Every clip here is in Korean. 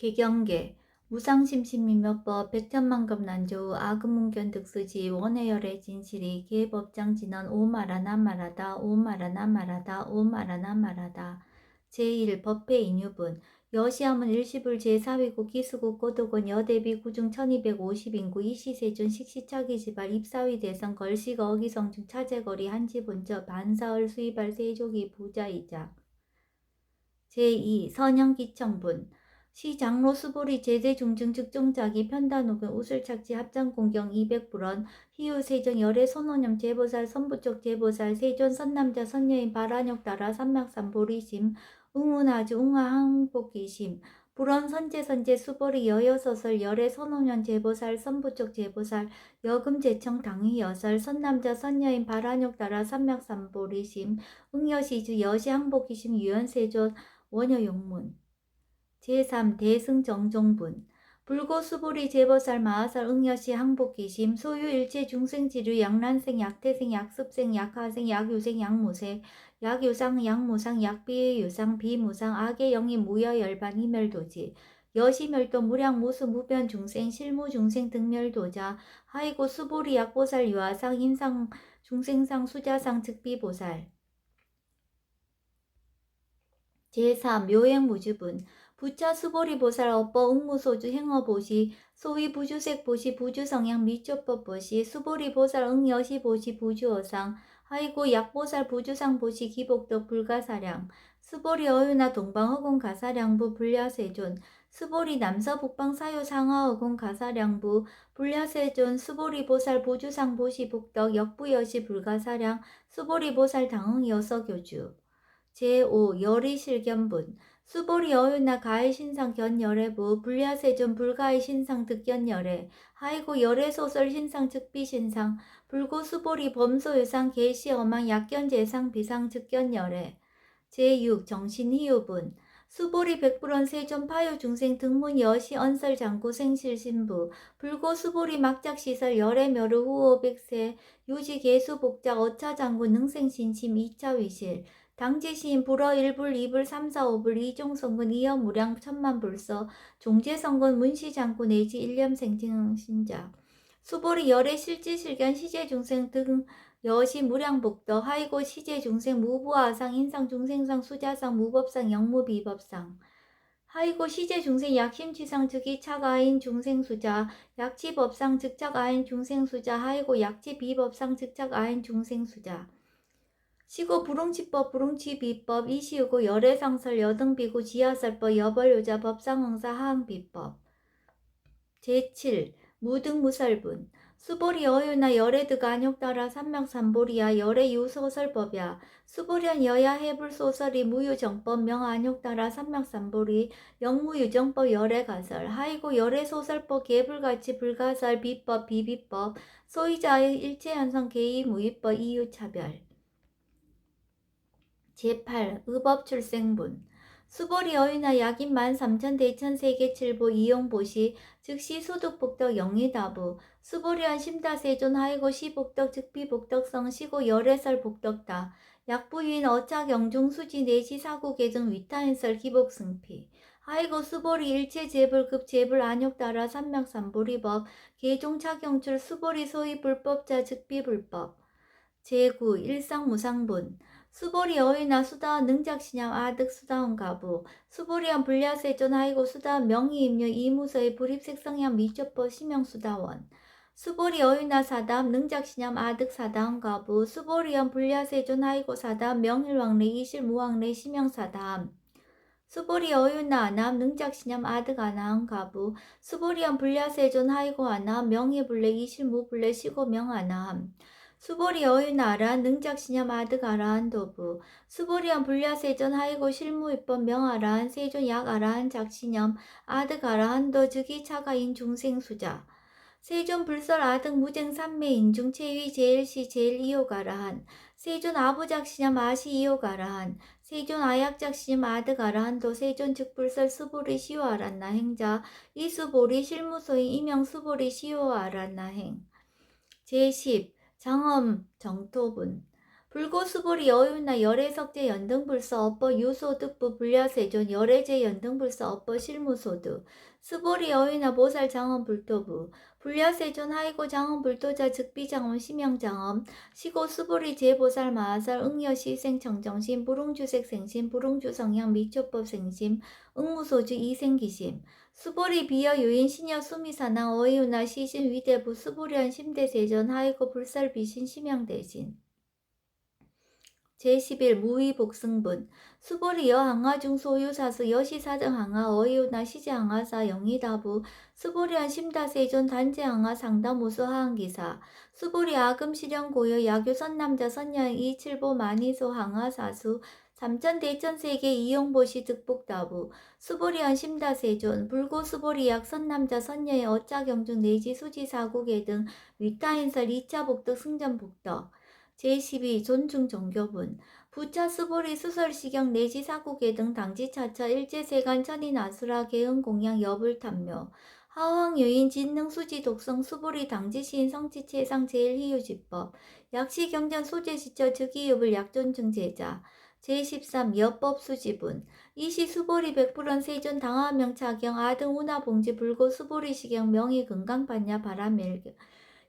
개경계 무상심신민묘법 백천만급 난조 아금문견 득수지 원해열의 진실이 계법장 진언 오마라 남말하다 오마라 남말하다 오마라 남말하다. 제1 법회 인유분. 여시함은 일시불 제4위국 기수국 고도군 여대비 구중 1250인구 이시세존 식시차기 지발 입사위 대상 걸시가 어기성중 차제거리 한지본저 반사을 수입할 세족이 부자이자 제2 선영기청분 시 장로 수보리 제재 중증 측정자기 편단옥은 우술착지 합장 공경 200불원 희우 세정 열애 선원염 제보살 선부쪽 제보살 세존 선남자 선여인 바란역 따라 삼막산 보리심 웅운아주 웅하 항복기심 불원 선제 선제 수보리 여여서설 열애 선원염 제보살 선부쪽 제보살 여금 제청 당희 여설 선남자 선여인 바란역 따라 삼막산 보리심 웅여시주 여시 항복기심 유연세존 원여용문 제3 대승정종분 불고수보리 제보살 마하살 응여시 항복기심 소유일체 중생지류 양란생 약태생 약습생 약하생 약유생 약무생 약유상 약무상 약비유상 비무상 악의 영이 무여 열반 이멸도지 여시멸도 무량 무수 무변 중생 실무 중생 등멸도자 하이고 수보리 약보살 유아상 인상 중생상 수자상 즉비보살. 제3 묘행무주분 부차 수보리 보살 업보 응무소주 행어보시 소위 부주색 보시 부주성향 미초법 보시 수보리 보살 응여시 보시 부주어상 하이고 약보살 부주상 보시 기복덕 불가사량 수보리 어유나 동방허공 가사량부 불야세존 수보리 남서북방 사유 상하허공 가사량부 불야세존 수보리 보살 부주상 보시 북덕 역부여시 불가사량 수보리 보살 당응 여서교주. 제5 열의실견분 수보리 어윤나 가해 신상 견열애부 불야세존 불가해 신상 득견열애 하이고 열애소설 신상 즉비 신상 불고 수보리 범소유상 계시 어망 약견 재상 비상 즉견열애. 제6 정신희유분 수보리 백불원 세존 파유 중생 등문 여시 언설 장구 생실 신부 불고 수보리 막작 시설 열애 멸우 후호 백세 유지 개수 복작 어차 장구 능생 신심 이차 위실 당제시인 불어 1불 2불 3 4 5불 이종성군 이어무량 천만불서 종제성군 문시장구 내지 일념생증 신자. 수보리 열애 실지실견 시제중생 등 여시 무량복더 하이고 시제중생 무부하상 인상중생상 수자상 무법상 영무비법상. 하이고 시제중생 약심치상 즉이 차가인 중생수자. 약치법상 즉착아인 중생수자. 하이고 약치비법상 즉착아인 중생수자 시고 불응치법 불응치비법 이시우고 열애상설 여등비고 지하설법 여벌요자 법상응사 하항비법. 제7 무등무설분. 수보리 어유나 열애드가 안욕따라 삼명삼보리야 열애 유소설법이야. 수보련 여야 해불소설이 무유정법 명안욕따라 삼명삼보리 영무유정법 열애가설. 하이고 열애소설법 개불같이 불가설 비법 비비법. 소이자의 일체현상 개의무위법 이유차별 제8 의법 출생분. 수보리 어유나 약인 만 삼천 대천 세계 칠보 이용보시 즉시 소득복덕 영의다부. 수보리한 심다세존 하이고 시복덕 즉비복덕성 시고 열애설 복덕다. 약부인 어착 영중수지 내시 사구계정 위타인설 기복승피. 하이고 수보리 일체 재불급 재불 안욕 따라 삼명삼보리법. 계종착용출 수보리 소위 불법자 즉비불법. 제9 일상무상분 수보리 어휘나 수다원 능작시냠 아득 수다원 가부. 수보리한 불야세존 하이고 수다원 명의 임료 이무서의 불입색성향 미조법 시명수다원. 수보리 어휘나 사담 능작시냠 아득 사다원 가부. 수보리한 불야세존 하이고 사담 명일왕래 이실무왕래 시명사담 수보리 어윤나 아남 능작시냠 아득 아나한 가부. 수보리한 불야세존 하이고 아남 명예불래 이실무불래 시고명 아나함 수보리 어유나라 능작시냐 마득아라한 도부. 수보리한 불야세전 하이고 실무입법 명아라한 세존 약아라한 작시념 아득아라한 도즉이 차가인 중생수자. 세존 불설 아득 무쟁 삼매 인 중 체위 제일시 제일 이호가라한. 세존 아부작시념 아시 이호가라한. 세존 아약작시념 아득아라한 도 세존 즉불설 수보리 시오아란나 행자. 이수보리 실무소인 이명 수보리 시오아란나 행. 제10 정엄 정토분 불고수보리 여유나 열애석제 연등불서 업보 유소득부 불야세존 열애제 연등불서 업보 실무소득 스보리 여유나 보살 장엄 불도부 불야세존 하이고 장엄 불도자 즉비장엄 심영장엄 시고 수보리 제보살 마하살 응여시 생청정심 불웅주색 생심 불웅주성향 미초법 생심 응무소주 이생기심 수보리 비여 유인 신여 수미사나 어이우나 시신 위대부 수보리한 심대세전 하이고 불살 비신 심양대신 제11 무의복승분 수보리 여항하중 소유사수 여시사정항하 어이우나 시제항하사 영희다부 수보리한 심다세존 단제항하 상담우수 하항기사 수보리 아금 실현고여 야교선남자 선녀 이칠보 만이소 항하사수 삼천대천세계 이용보시 득복다부 수보리한 심다세존 불고수보리약 선남자 선녀의 어짜경중 내지 수지사국의 등 위타인설 2차 복덕 승전복덕 제12 존중 정교분 부차 수보리 수설시경 내지 사국의 등 당지 차차 일제 세간 천인 아수라 개응 공양 여불 탐묘 하황 유인 진능 수지 독성 수보리 당지 시인 성지체상 제일 희유지법 약시 경전 소재 시절 즉이유불 약존증 제자 제13 여법 수지분 이시 수보리 백불원 세존 당하명 차경 아등 운하 봉지 불고 수보리 시경 명의 건강 반야 바라밀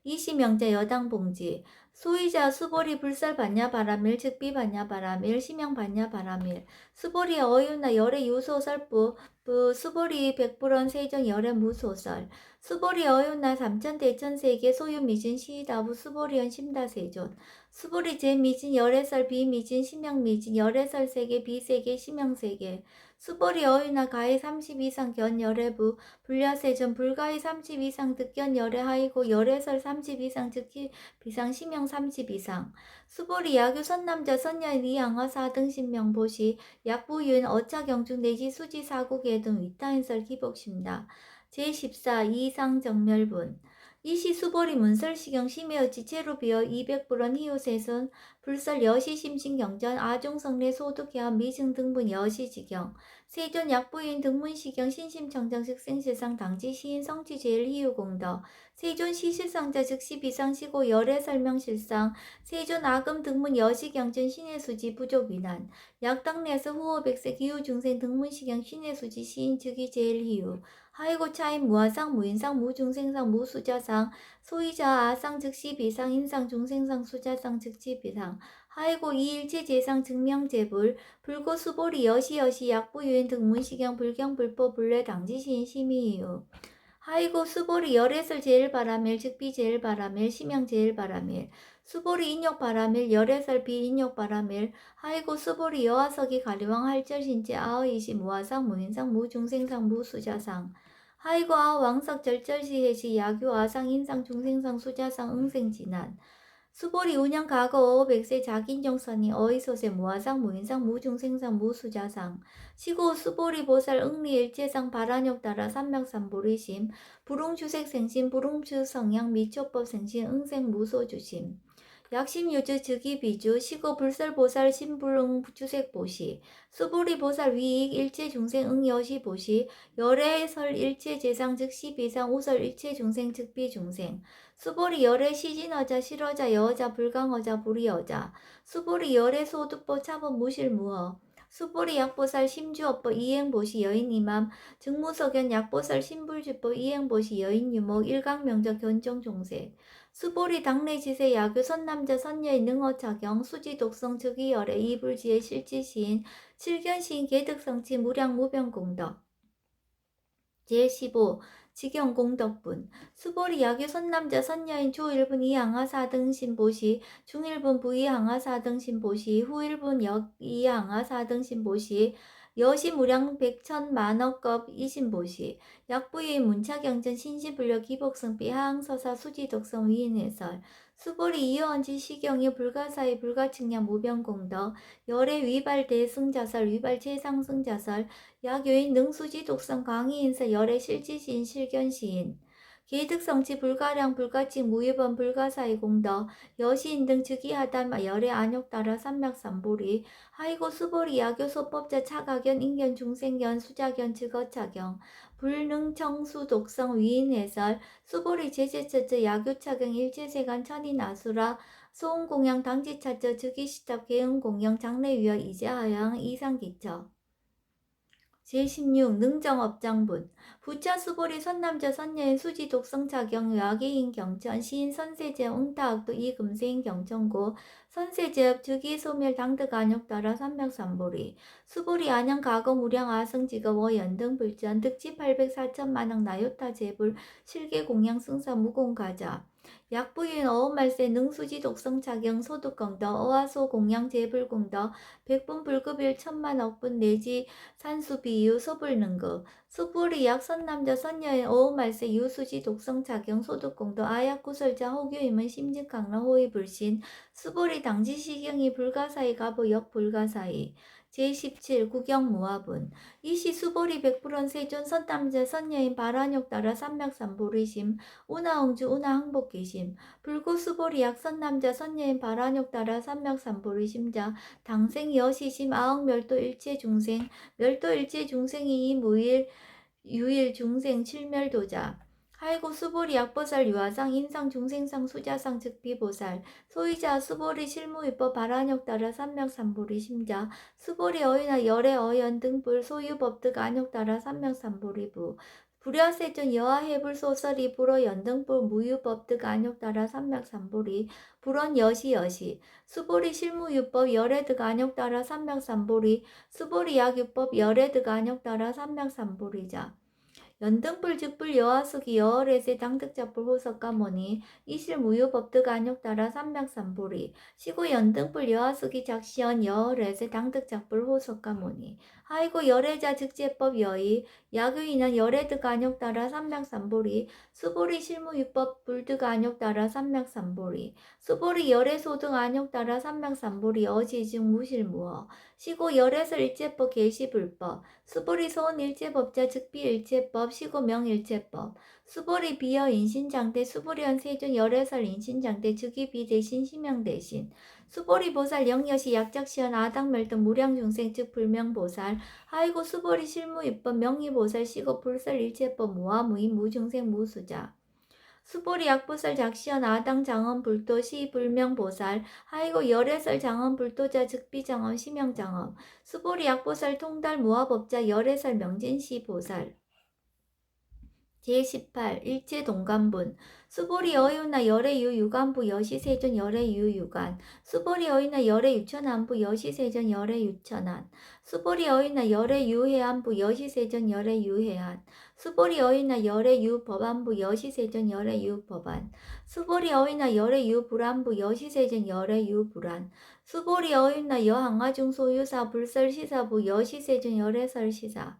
이시 명자 여당 봉지 소이자 수보리 불살 반야 바라밀 즉비 반야 바라밀 심양 반야 바라밀 수보리 어유나 열의 유소설부 부 수보리 백불원 세전 열의 무소설 수보리 어유나 삼천 대천 세계 소유 미진 시다부 수보리연 심다 세존 수보리 제 미진 열애설 비 미진 심양미진 열애설 세계 비 세계 심양세계 수보리 어유나 가히 30 이상 견 열애부 불야세전 불가히 30 이상 득견 열애하이고 열애설 30 이상 즉기 비상 심양 30 이상. 수보리 야규 선남자 선녀인 이양화 사 등 신명 보시 약부윤 어차 경중 내지 수지 사국의 등 위타인설 기복심다. 제14 이상 정멸분 이시 수보리 문설시경 심해어 지체로 비어 200불원 희요세손 불설 여시심신경전 아종성례 소득해한 미증 등분 여시지경 세존 약부인 등문시경 신심청정식 생실상 당지시인 성취제일 희유공덕 세존 시실상자 즉 시 비상시고 열애 설명실상 세존 아금 등문 여시경전 신의수지 부족위난 약당내에서 후호백색 기후중생 등문시경 신의수지 시인 즉이 제일 희유 하이고 차인 무아상 무인상 무중생상 무수자상 소이자 아상 즉시 비상 인상 중생상 수자상 즉시 비상. 하이고 이일체 제상 증명제불 불고 수보리 여시 여시 약부유인 등 문시경 불경 불법 불례 당지시인 심의이유. 하이고 수보리 열애설 제일 바라밀 즉비 제일 바라밀 심양 제일 바라밀. 수보리 인욕 바라밀 열애설 비인욕 바라밀. 하이고 수보리 여화석이 가리왕 할절 신체 아의시 무화상 무인상 무중생상 무수자상 하이고 아 왕석 절절시 해시 야교 아상 인상 중생상 수자상 응생 진한 수보리 운영 어 백세 자긴정선이 어이소세 무화상 무인상 무중생상 무수자상. 시고 수보리 보살 응리 일제상 발한욕 따라 삼명삼보리심. 불웅주색 생심 불웅주 성향 미초법 생심 응생 무소주심 약심유주 즉위비주 시고 불설보살 신불응 주색보시 수보리보살 위익 일체중생 응 여시보시 열애설 일체재상 즉시 비상 우설 일체중생 즉비중생 수보리 열애 시진어자 실어자 여자 불강어자 불이어자 수보리 열애 소득보 차법 무실무어 수보리 약보살 심주업보 이행보시 여인이맘 증무석연 약보살 신불주법 이행보시 여인유목 일강명적 견정종세 수보리 당내지세 야교 선남자 선녀의 능어차경 수지독성 즉위열애 이불지의 실지시인 칠견시인 개득성치 무량무병공덕. 제15 직영공덕분. 수보리 야교 선남자 선녀인 조1분 이항하사 등신보시 중1분 부이항하사 등신보시 후1분 역이항하사 등신보시 여시 무량 백천 만억급 이신보시 약부의 문차경전 신시불려 기복성비 하항서사 수지독성 위인해설 수보리 이어언지 시경이 불가사의 불가측량 무병공덕 열애 위발 대승자설 위발 최상승자설 약요인 능수지 독성 강의인설 열애 실지시인 실견시인 개득성치 불가량 불가칙 무예번 불가사의 공덕 여시인 등 즉위하다 열의 안욕 따라 삼맥삼보리 하이고 수보리 야교 소법자 차가견 인견 중생견 수자견 즉어차경 불능청수 독성 위인해설 수보리 제제처처 야교차경 일제세간 천인 아수라 소음공양 당지차저 즉위시탑 개응공영 장례위원 이재하양 이상기처 제16 능정업장분 부차 수보리 선남자 선녀인 수지 독성 차경 야기인 경천 시인 선세제 웅타악도 이금세인 경천고 선세제업 주기 소멸 당득 안욕 따라 삼명삼보리 수보리 안양 가거 무량 아성지가 워연등 불전 득지 800 4천만왕 나요타 제불 실계 공양 승사 무공가자 약부인 어음말세 능수지 독성 차경 소득공더 어화소 공양 제불공더 백분 불급일 천만 억분 내지 산수 비유 소불능거. 수불이 약선남자 선녀의 어음말세 유수지 독성 차경 소득공더 아약 구설자 호교임은 심직강라 호의 불신. 수불이 당지시경이 불가사의 가보 역 불가사의 제17 구경무화분 이시 수보리 백불원 세존 선남자 선녀인 바란욕 따라 삼맥삼보리심 우나옹주 우나항복기심 불구수보리 약선남자 선녀인 바란욕 따라 삼맥삼보리심자 당생 여시심 아흥 멸도 일체 중생 멸도 일체 중생이 이 무일 유일 중생 칠멸도자 하이고 수보리 약보살 유아상 인상 중생상 수자상 즉비보살. 소이자 수보리 실무위법 바란욕 따라 삼명삼보리 심자. 수보리 어이나 열의 어연 등불 소유법득 안욕 따라 삼명삼보리부. 불야세존 여하해불 소설이 불어 연등불 무유법득 안욕 따라 삼명삼보리. 불원 여시 여시. 수보리 실무유법 열애득 안욕 따라 삼명삼보리. 수보리 약유법 열애득 안욕 따라 삼명삼보리자 연등불 즉불 여하숙이 여월에세 당득자불 호석가모니. 이실 무효법득 안욕 따라 삼명삼보리 시고 연등불 여하숙이 작시연 여월에세 당득자불 호석가모니 하이고 열애자 즉제법 여의 야교인은 열애득 안욕 따라 삼명삼보리 수보리 실무유법 불득 안욕 따라 삼명삼보리 수보리 열애소득 안욕 따라 삼명삼보리 어지중 무실무어 시고 열애설 일제법 개시불법 수보리 소원 일제법자 즉비 일제법 시고 명일제법 수보리 비어 인신장대 수보리원 세존 열애설 인신장대 즉위비 대신 심영 대신 수보리 보살 영여시 약작시연 아당멸등 무량중생 즉 불명보살. 하이고 수보리 실무입법 명의보살 시고 불설 일체법 무아무인 무중생 무수자. 수보리 약보살 작시연 아당 장엄 불도 시 불명보살. 하이고 열애설 장엄 불도자 즉비 장엄 심영 장엄. 수보리 약보살 통달 무아법자 열애설 명진시 보살 제18 일체 동간분 수보리 어유나 열의 유 유간부 여시세존 열의 유 유간 수보리 어유나 열의 유천안부 여시세존 열의 유천안 수보리 어유나 열의 유해안부 여시세존 열의 유해안 수보리 어유나 열의 유법안부 여시세존 열의 유법안 수보리 어유나 열의 유불안부 여시세존 열의 유불안 수보리 어유나 여항아중 소유사 불설시사부 여시세존 열의설시사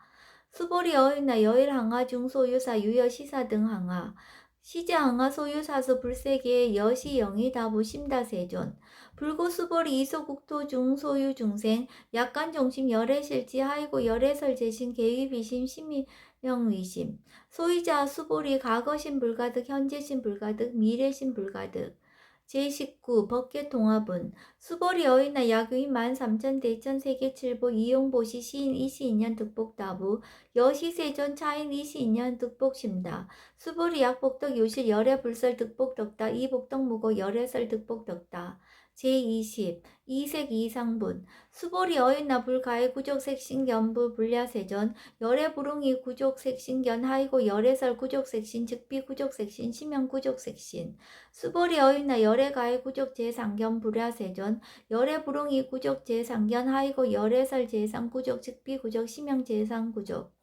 수보리 어윤나 여일 항아 중소유사 유여 시사 등 항아 시제 항아 소유사수 불세계 여시 영이 다부 심다세존 불고 수보리 이소국토 중소유 중생 약간 정심 열애실지 하이고 열애설 재신 개위비심 심명위심 소유자 수보리 과거신 불가득 현재신 불가득 미래신 불가득 제19 법계 통합은 수보리 어이나 야교인 13,000 대천 세계칠보 이용보시 시인 22년 득복다부 여시세존 차인 22년 득복심다. 수보리 약복덕 요실 열애 불설 득복덕다. 이복덕 무고 열애설 득복덕다 제20 이색 이상분. 수보리 어인나 불가의 구족색 신견부 불야세전 열애 부릉이 구족색 신견 하이고 열애설 구족색 신 즉비 구족색 신 심형 구족색 신. 수보리 어인나 열애 가의 구족 제상견 불야세전 열애 부릉이 구족 제상견 하이고 열애설 제상 구족 즉비 구족 심형 제상 구족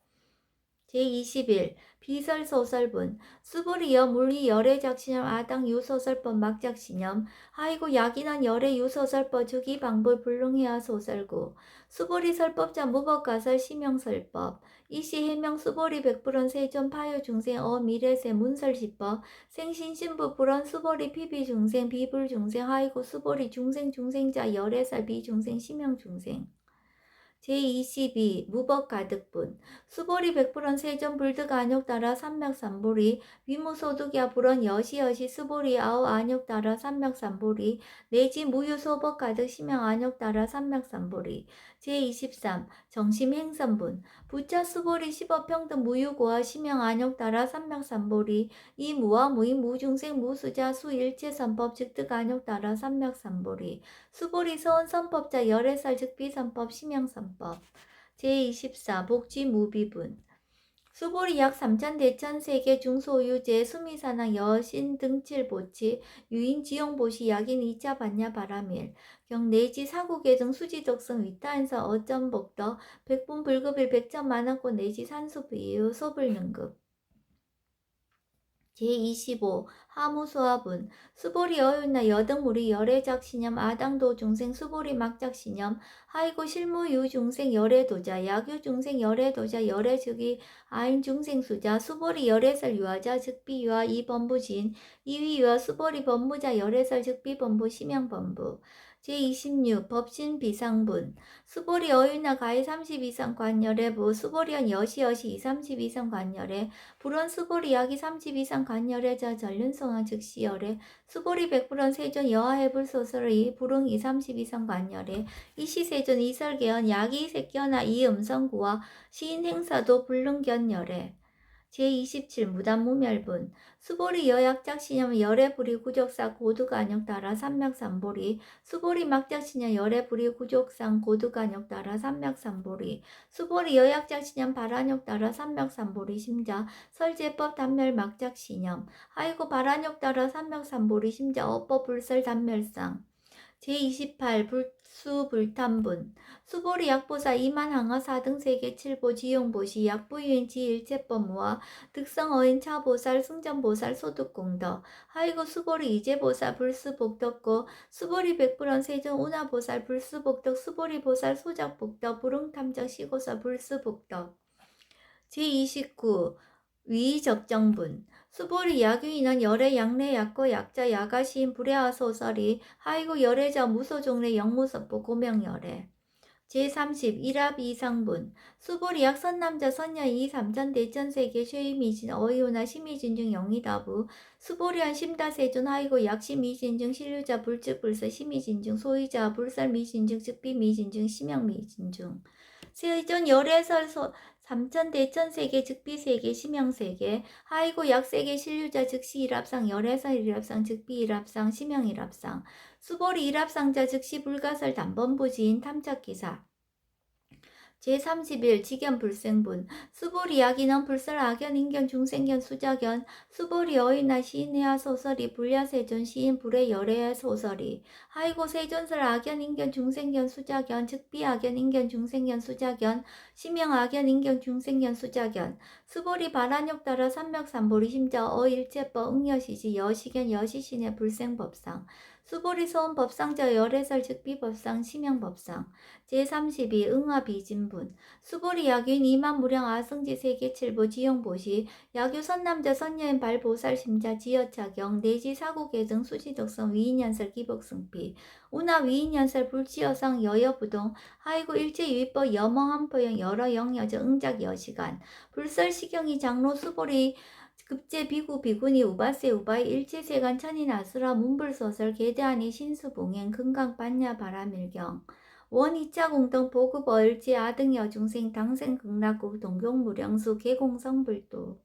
제21 비설소설분. 수보리여 물리 열애작신념 아당 유소설법 막작신념. 하이고 약인한 열애 유소설법 주기 방불 불능해야 소설구. 수보리 설법자 무법가설 심형설법. 이시 해명 수보리 백불원 세존 파요 중생 어 미래세 문설시법. 생신신부 불원 수보리 피비 중생 비불 중생. 하이고 수보리 중생 중생자 열애살 비중생 심형 중생 제22 무법 가득분 수보리 백불원 세전 불득 안욕 따라 삼맥 삼보리. 위무 소득야 불원 여시여시 수보리 아우 안욕 따라 삼맥 삼보리. 내지 무유 소법 가득 심양 안욕 따라 삼맥 삼보리 제23 정심행선분. 부자 수보리 십업평등 무유고와 심형 안욕 따라 삼맥삼보리. 이 무와 무인 무중생 무수자 수일체선법 즉득 안욕 따라 삼맥삼보리. 수보리 서원선법자 열애살 즉비선법 심형선법. 제24 복지 무비분 수보리 약 3천 대천 세계 중소유재 수미사나 여신 등칠보치 유인 지용보시 약인 2차 반야 바라밀 경 내지 사국계 등 수지덕성 위타인서 어점복더 백분 불급일 백점 만원권 내지 산수비유 소불능급. 제25 하무소합은 수보리 어윤나 여등무리 열애작 신념 아당도 중생 수보리 막작 신념 하이고 실무유 중생 열애도자 약유 중생 열애도자 열애즉이 아인 중생 수자 수보리 열애설 유아자 즉비 유아 이범부진 이위 유아 수보리 법무자 열애설 즉비 범부 심형 범부 제26 법신 비상분. 수보리 어윤나 가히 30 이상 관열애부 수보리언 여시 여시 2 30 이상 관열애 불원 수보리 약이 30 이상 간열애자 전륜성한 즉시열애 수보리 백불원 세존 여하해불 소설의 불응 2 30 이상 간열애 이시세존 이설계연 약이 새끼어나 이 음성구와 시인 행사도 불능견열애 제27 무단무멸분. 수보리 여약작 신념 열애불이 구족사 고두간역 따라 삼맥삼보리. 수보리 막작 신념 열애불이 구족상 고두간역 따라 삼맥삼보리. 수보리 여약작 신념 발한역 따라 삼맥삼보리. 심자 설제법 단멸 막작 신념. 하이고 발한역 따라 삼맥삼보리. 심자 어법 불설 단멸상 제28 불수 불탄분. 수보리 약보사 이만 항하 4등 세계 7보 지용보시 약부유인 지 일체법무와 득성어인 차보살 승전보살 소득공덕 하이고 수보리 이제보살 불수복덕고 수보리 백불원 세존 운하보살 불수복덕 수보리 보살 소작복덕 불응탐정 시고사 불수복덕. 제29 위적정분 수보리 야규인은 열애 양례 약거 약자 야가시인 불야하 소설이 하이고 열애자 무소종례 영무섭보 고명열애. 제30 일합 이상분. 수보리 약 선남자 선녀 이 삼천 대천 세계 쉐이미진 어이오나 심이진 중 영이다부. 수보리한 심다세존 하이고 약심이진 중 신류자 불측불서 심이진 중 소이자 불설 미진 중 즉비 미진 중 심형 미진 중. 세존 열애설 소 삼천 대천 세계 즉비 세계 심형 세계 하이고 약 세계 신류자 즉시 일합상 열애설 일합상 즉비 일합상 심형 일합상 수보리 일합상자 즉시 불가설 단번부지인 탐착기사 제31 직연 불생분 수보리 약인원 불설 악연 인견 중생견 수작견 수보리 어이나 시인해야 소설이 불야세존 시인 불의 열애야 소설이 하이고 세존설 악연 인견 중생견 수작견 즉비 악연 인견 중생견 수작견 심형 악연 인견 중생견 수작견 수보리 발한역 따라 삼맥삼보리 심자 어일체법 응여시지 여시견 여시신의 불생법상 수보리 소원 법상자 열애설 즉비법상 심형법상 제32 응화비진분 수보리 약유인 이만 무량 아승지 세계 칠보 지용보시 약유 선남자 선녀인 발보살 심자 지여차경 내지 사고계정 수지덕성 위인연설 기복승피 운하 위인연설 불치여상 여여부동 하이고 일제유의법 여멍한포영 여러 영여저 응작 여시간 불설시경이 장로 수보리 급제 비구 비군이 우바세 우바이 일체세간 천인 아수라 문불소설 계대하니 신수봉행 금강 반야 바라밀경. 원 2차 공동 보급 어일지 아등 여 중생 당생 극락국 동경무령수 개공성불도